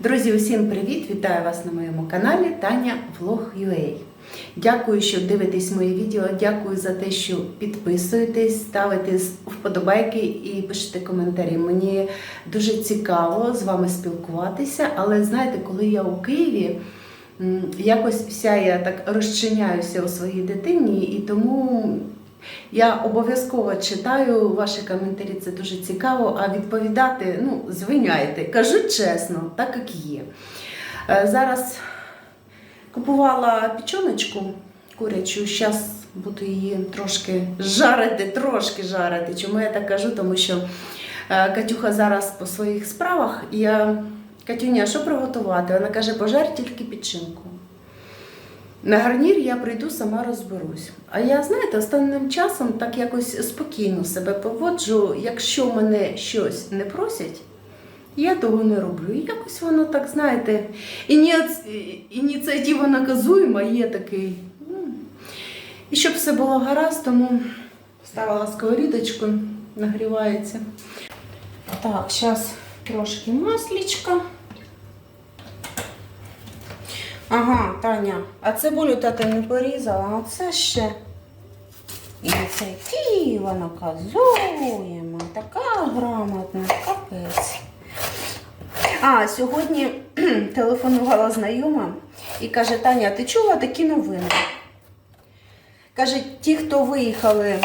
Друзі, усім привіт! Вітаю вас на моєму каналі Таня Влог.ua. Дякую, що дивитесь мої відео. Дякую за те, що підписуєтесь, ставите вподобайки і пишете коментарі. Мені дуже цікаво з вами спілкуватися, але знаєте, коли я у Києві, якось вся я так розчиняюся у своїй дитині, і тому я обов'язково читаю ваші коментарі, це дуже цікаво. А відповідати, ну, звиняйте, кажу чесно, так як є. Е, Зараз купувала печоночку курячу, зараз буду її трошки жарити, трошки жарити. Чому я так кажу? Тому що е, Катюха зараз по своїх справах. і Я Катюня, що приготувати? Вона каже, пожар тільки печінку. На гарнір я прийду, сама розберусь. А я, знаєте, останнім часом так якось спокійно себе поводжу. Якщо мене щось не просять, я того не роблю. І якось воно так, знаєте, ініці- ініціатива наказуєма є такий. Ну, І щоб все було гаразд, тому ставила сковорідочку, нагрівається. Так, зараз трошки маслічка. Ага, Таня, а цибулю та ти не порізала, а це ще ініціатива наказуємо. Така грамотна, капець. А, сьогодні телефонувала знайома і каже, Таня, ти чула такі новини? Каже, ті, хто виїхали,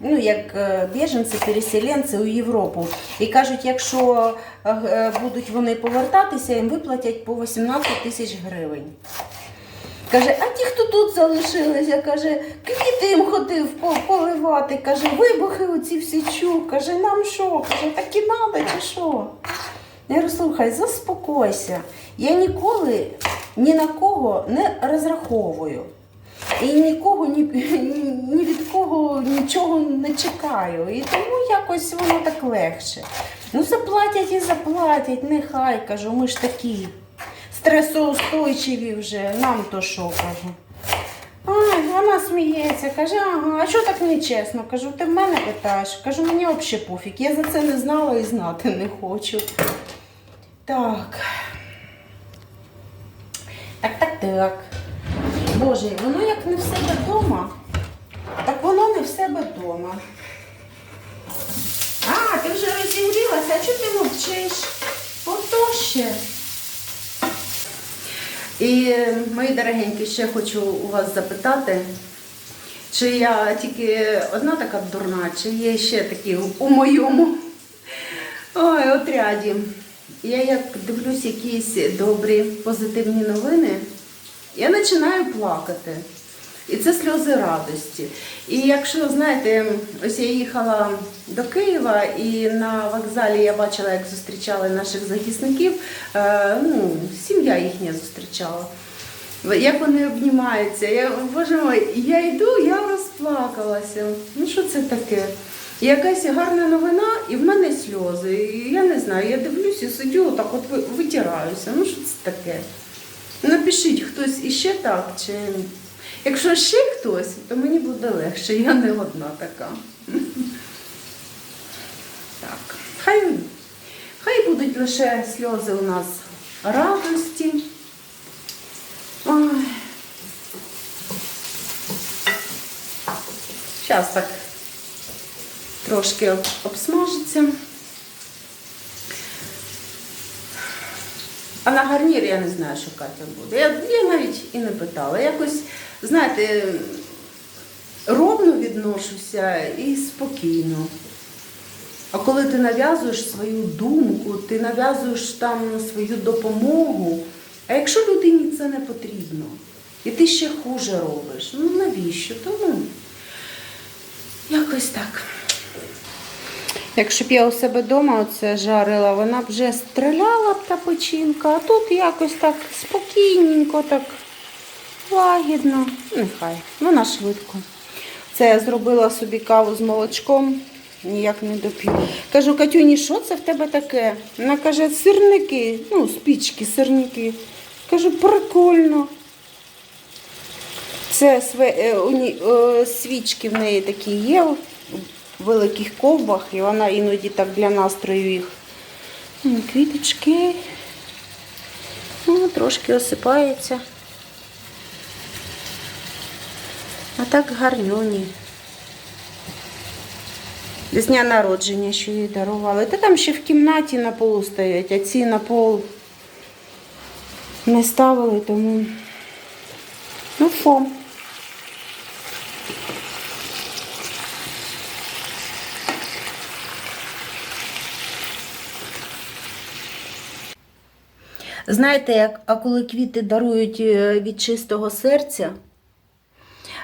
ну, як е, біженці, переселенці у Європу. І кажуть, якщо е, е, будуть вони повертатися, їм виплатять по 18 тисяч гривень. Каже, а ті, хто тут залишилися, каже, квіти їм ходив поливати, каже, вибухи оці всі чув, каже, нам що? Каже, так і надо чи що? Я говорю, слухай, заспокойся. Я ніколи ні на кого не розраховую. І нікого ні, ні від кого нічого не чекаю. І тому якось воно так легше. Ну, заплатять і заплатять, нехай кажу, ми ж такі стресоустойчиві вже, нам то що кажу. Ай, вона сміється, каже, ага, а що так нечесно? Кажу, ти в мене питаєш. Кажу, мені взагалі пофіг. Я за це не знала і знати не хочу. Так. Так, так, так. Боже, воно як не в себе вдома, так воно не в себе вдома. А, ти вже розігрілася, а чого ти мовчиш? Ото ще. І, мої дорогенькі, ще хочу у вас запитати, чи я тільки одна така дурна, чи є ще такі у моєму ой, отряді. Я як дивлюсь якісь добрі, позитивні новини, я починаю плакати. І це сльози радості. І якщо, знаєте, ось я їхала до Києва і на вокзалі я бачила, як зустрічали наших захисників, е, ну, сім'я їхня зустрічала. Як вони обнімаються, я, боже мой, я йду, я розплакалася. Ну що це таке? І якась гарна новина, і в мене сльози. І я не знаю, я дивлюся, сидю, так от витираюся. Ну що це таке? Напишіть хтось іще так, чи якщо ще хтось, то мені буде легше, я не одна така. Так, хай, хай будуть лише сльози у нас радості. Ой. Зараз так трошки обсмажиться. А на гарнір я не знаю, що Катя буде. Я, я навіть і не питала. Якось, знаєте, ровно відношуся і спокійно. А коли ти нав'язуєш свою думку, ти нав'язуєш там свою допомогу, а якщо людині це не потрібно, і ти ще хуже робиш, ну навіщо? Тому якось так. Якщо б я у себе вдома оце жарила, вона б вже стріляла б та печінка, а тут якось так спокійненько, так лагідно. Нехай, вона швидко. Це я зробила собі каву з молочком, ніяк не доп'ю. Кажу, Катюні, що це в тебе таке? Вона каже, сирники, ну, спічки, сирники. Кажу, прикольно. Це е, е, свічки в неї такі є великих ковбах, і вона іноді так для настрою їх. Квіточки. трошки осипається. А так гарнюні. З дня народження, що їй дарували. Та там ще в кімнаті на полу стоять, а ці на пол не ставили, тому. Ну що? Знаєте, як, а коли квіти дарують е, від чистого серця,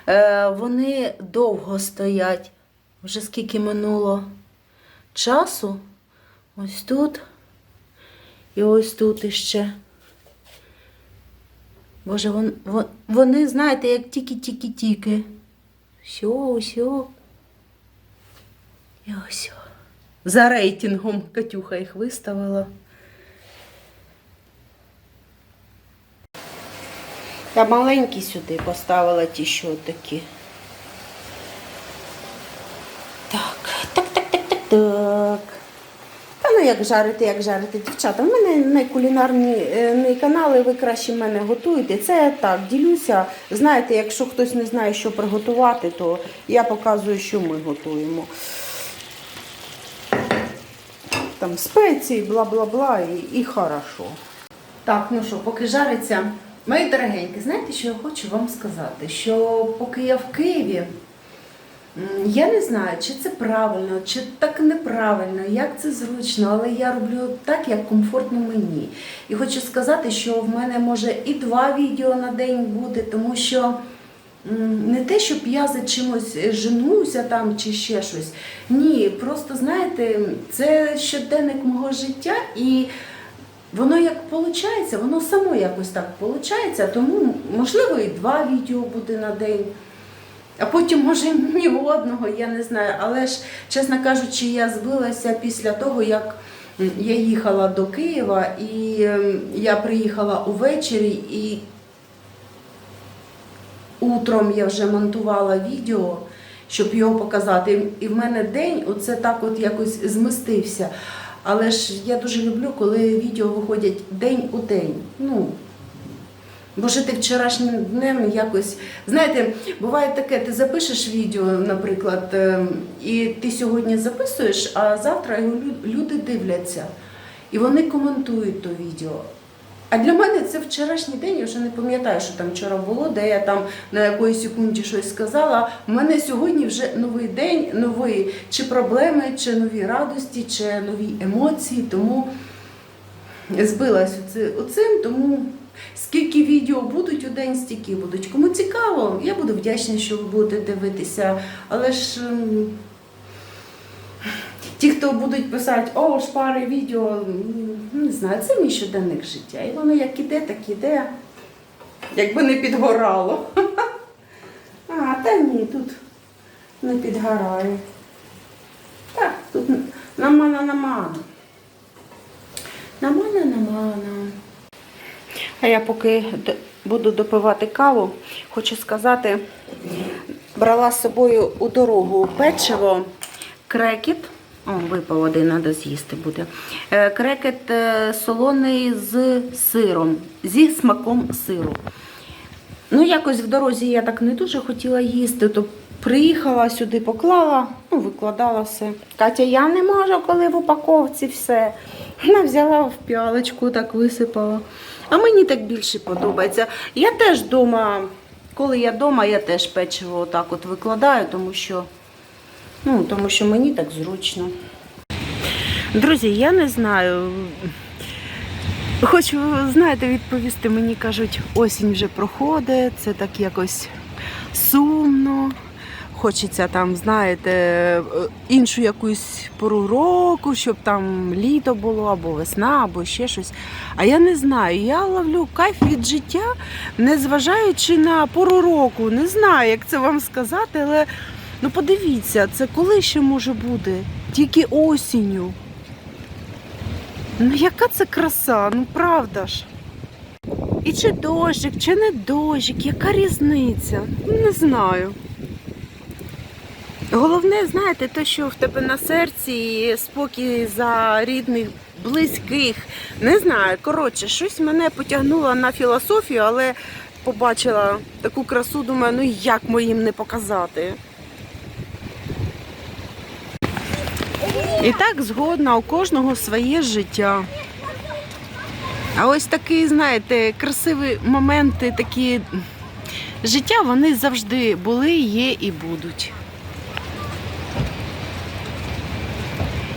е, вони довго стоять. Вже скільки минуло часу, ось тут і ось тут іще. Боже, вон, вон, вони, знаєте, як тільки-тільки-тільки. Все, все. І ось. За рейтингом Катюха їх виставила. Я маленькі сюди поставила ті, що такі. Так, так, так, так, так, так. Та ну як жарити, як жарити, дівчата. У мене не кулінарні не канали, ви краще мене готуєте. Це я так ділюся. Знаєте, якщо хтось не знає, що приготувати, то я показую, що ми готуємо. Там спеції, бла-бла-бла, і, і хорошо. Так, ну що, поки жариться. Мої дорогенькі, знаєте, що я хочу вам сказати? Що поки я в Києві, я не знаю, чи це правильно, чи так неправильно, як це зручно, але я роблю так, як комфортно мені. І хочу сказати, що в мене може і два відео на день бути, тому що не те, щоб я за чимось женуся там чи ще щось. Ні, просто знаєте, це щоденник мого життя і. Воно як виходить, воно само якось так виходить, тому можливо і два відео буде на день. А потім, може, ні одного, я не знаю. Але ж, чесно кажучи, я збилася після того, як я їхала до Києва, і я приїхала увечері, і утром я вже монтувала відео, щоб його показати. І в мене день оце так от якось змістився. Але ж я дуже люблю, коли відео виходять день у день. Ну, бо жити вчорашнім днем якось. Знаєте, буває таке, ти запишеш відео, наприклад, ем, і ти сьогодні записуєш, а завтра його люди дивляться. І вони коментують то відео. А для мене це вчорашній день, я вже не пам'ятаю, що там вчора було, де я там на якоїсь секунді щось сказала. У мене сьогодні вже новий день, нові чи проблеми, чи нові радості, чи нові емоції. Тому збилась оцим, тому скільки відео будуть у день, стільки будуть. Кому цікаво, я буду вдячна, що ви будете дивитися. Але ж. Ті, хто будуть писати, о, шпари відео, не знаю, це мій щоденник життя. І воно як іде, так іде. Якби не підгорало. А, та ні, тут не підгорає. Так, тут намана намана. Намана намана. А я поки буду допивати каву, хочу сказати, брала з собою у дорогу печиво, крекет. О, випав один, треба з'їсти буде. Е, Крекет е, солоний з сиром, зі смаком сиру. Ну, якось в дорозі я так не дуже хотіла їсти, то приїхала сюди, поклала, ну, викладала все. Катя, я не можу, коли в упаковці все. Вона взяла в піалочку, так висипала. А мені так більше подобається. Я теж вдома, коли я вдома, я теж печиво отак от викладаю, тому що, ну, тому що мені так зручно. Друзі, я не знаю. Хочу, знаєте, відповісти, мені кажуть, осінь вже проходить, це так якось сумно. Хочеться там, знаєте, іншу якусь пору року, щоб там літо було, або весна, або ще щось. А я не знаю. Я ловлю кайф від життя, незважаючи на пору року. Не знаю, як це вам сказати, але ну подивіться, це коли ще може бути? Тільки осінню. Ну яка це краса, ну правда ж. І чи дощик, чи не дощик, яка різниця? Не знаю. Головне, знаєте, те, що в тебе на серці спокій за рідних, близьких. Не знаю, коротше, щось мене потягнуло на філософію, але побачила таку красу, думаю, ну як моїм не показати. І так згодна, у кожного своє життя. А ось такі, знаєте, красиві моменти, такі життя, вони завжди були, є і будуть.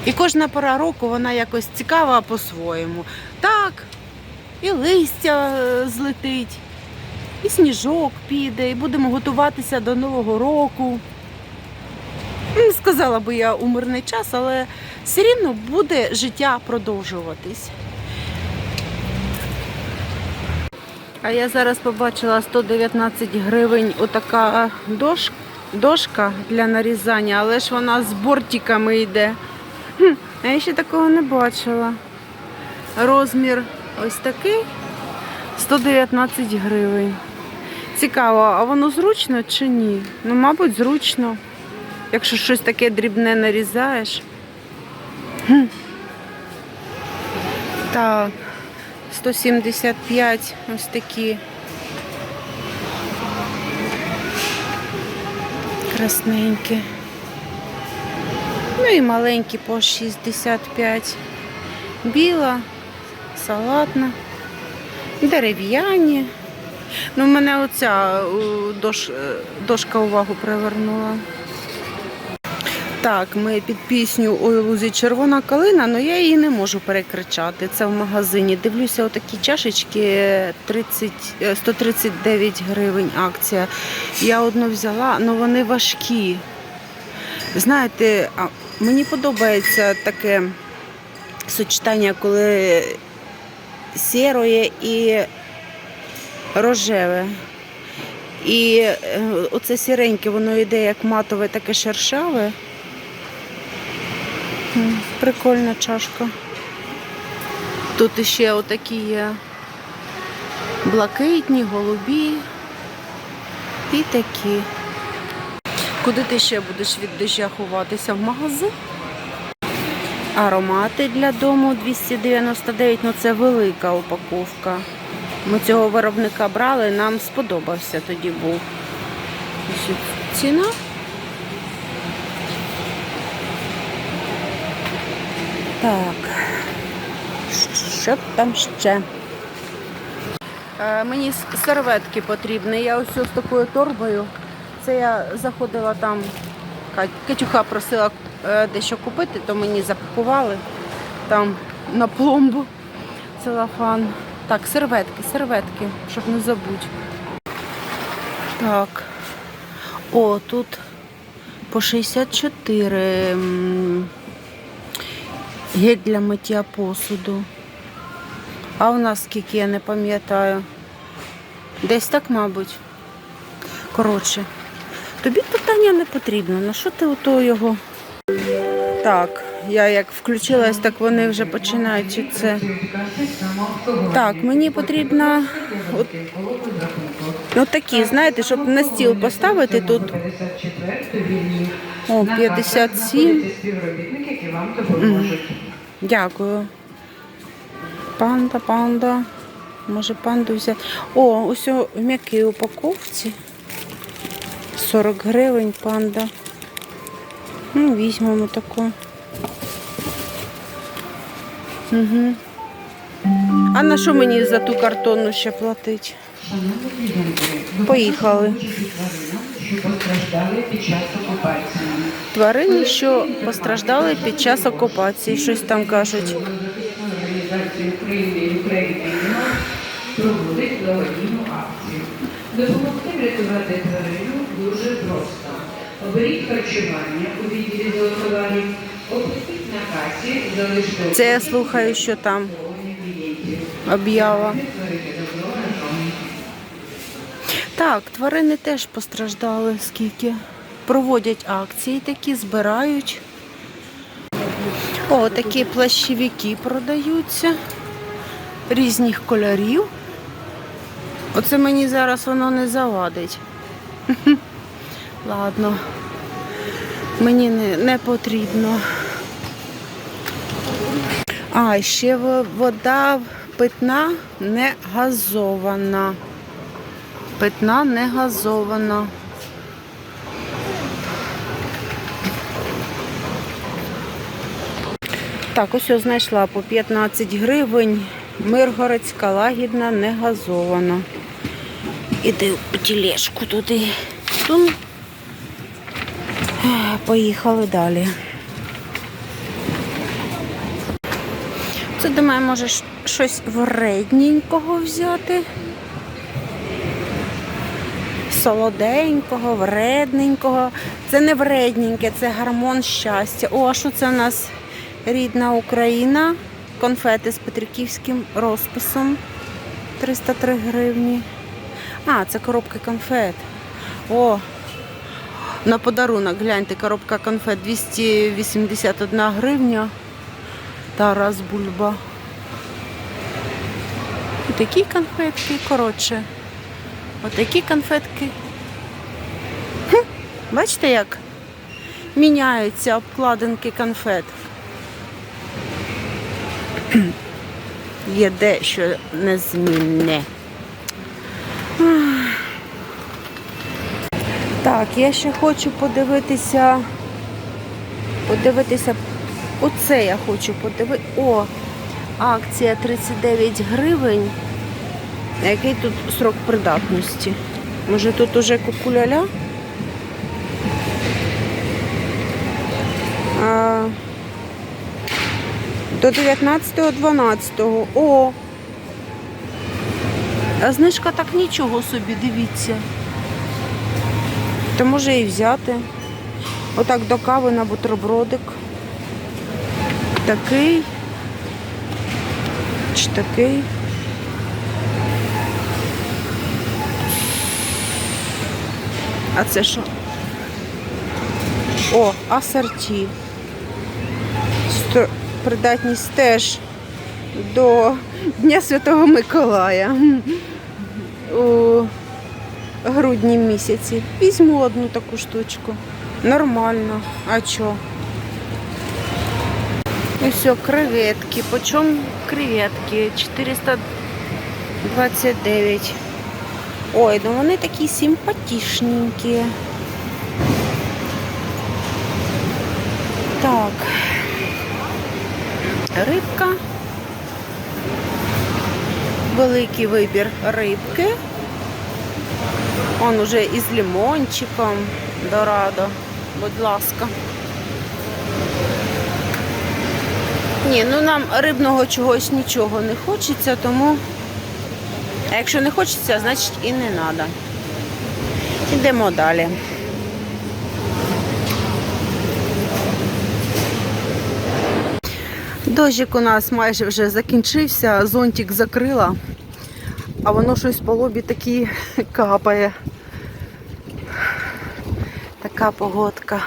І кожна пора року вона якось цікава по-своєму. Так, і листя е, злетить, і сніжок піде, і будемо готуватися до Нового року. Не сказала би я у мирний час, але все рівно буде життя продовжуватись. А я зараз побачила 119 гривень отака дош... дошка для нарізання, але ж вона з бортиками йде. Хм, я ще такого не бачила. Розмір ось такий 119 гривень. Цікаво, а воно зручно чи ні? Ну, мабуть, зручно. Якщо щось таке дрібне нарізаєш. Так, 175 ось такі. Красненькі. Ну і маленькі по 65. Біла, салатна, дерев'яні. Ну, мене оця дош, е, дошка увагу привернула. Так, ми під пісню Ой, лузі червона калина, але я її не можу перекричати. Це в магазині. Дивлюся, отакі чашечки 30, е, 139 гривень акція. Я одну взяла, але вони важкі. Знаєте, мені подобається таке сочетання, коли сіроє і рожеве. І е, оце сіреньке, воно йде як матове, таке шершаве. Прикольна чашка. Тут іще отакі є блакитні, голубі і такі. Куди ти ще будеш від доща ховатися? В магазин? Аромати для дому 299, ну це велика упаковка. Ми цього виробника брали, нам сподобався тоді був. Ціна. Так. Що там ще? Е, мені серветки потрібні. Я ось з такою торбою. Це я заходила там, Катюха просила е, дещо купити, то мені запакували там на пломбу целофан. Так, серветки, серветки, щоб не забудь. Так. О, тут по 64 м, гель для миття посуду. А у нас скільки я не пам'ятаю. Десь так, мабуть. Коротше, тобі питання не потрібно. На що ти ото його? Так, я як включилась, так вони вже починають це. Так, мені потрібно от, от такі, знаєте, щоб на стіл поставити тут. О, 57. співробітники, які вам допоможуть. Дякую. Панда, панда. Може панду взяти. О, ось у м'якій упаковці. 40 гривень панда. Ну, візьмемо таку. Угу. А на що мені за ту картонну ще платить? Поїхали. постраждали під час окупації. Тварини, що постраждали під час окупації, щось там кажуть. Проводить благодійну акцію. Допомогти врятувати тварину дуже просто. Оберіть харчування у відділі золотоварів, оплатіть на касі, залиште Це я слухаю, що там об'ява. Так, тварини теж постраждали скільки. Проводять акції такі, збирають. О, такі плащовики продаються різних кольорів. Оце мені зараз воно не завадить. Ладно, мені не, не потрібно. А, ще вода питна не газована. Питна не газована. Так, ось я знайшла по 15 гривень. Миргородська лагідна не газована. Іди у тілешку туди. Тун. Е, Поїхали далі. Це думаю, може щось вредненького взяти. Солоденького, вредненького. Це не вредненьке, це гармон щастя. О, а що це у нас рідна Україна? Конфети з петриківським розписом. 303 гривні. А, це коробка конфет. О, на подарунок, гляньте, коробка конфет 281 гривня. Тарас Бульба. Такі конфетки, коротше. Отакі конфетки. Хм, бачите, як міняються обкладинки конфет. Є дещо незмінне. Так, я ще хочу подивитися. Подивитися. Оце я хочу подивитися. О, акція 39 гривень. Який тут срок придатності? Може тут уже кукуляля? А, до 19.12. О! А знижка так нічого собі, дивіться. То може і взяти. Отак до кави на бутербродик. Такий. Чи такий. А це що? О, асорті. Придатність теж до Дня Святого Миколая. У грудні місяці. Візьму одну таку штучку. Нормально. А чо? І все, креветки. Почем креветки? 429. Ой, ну вони такі симпатичненькі. Так. Рибка. Великий вибір рибки. Он уже із лимончиком. Дорадо. Будь ласка. Ні, ну нам рибного чогось нічого не хочеться, тому. А якщо не хочеться, значить і не треба. Йдемо далі. Дощик у нас майже вже закінчився, зонтик закрила, а воно щось по лобі такі капає. Така погодка.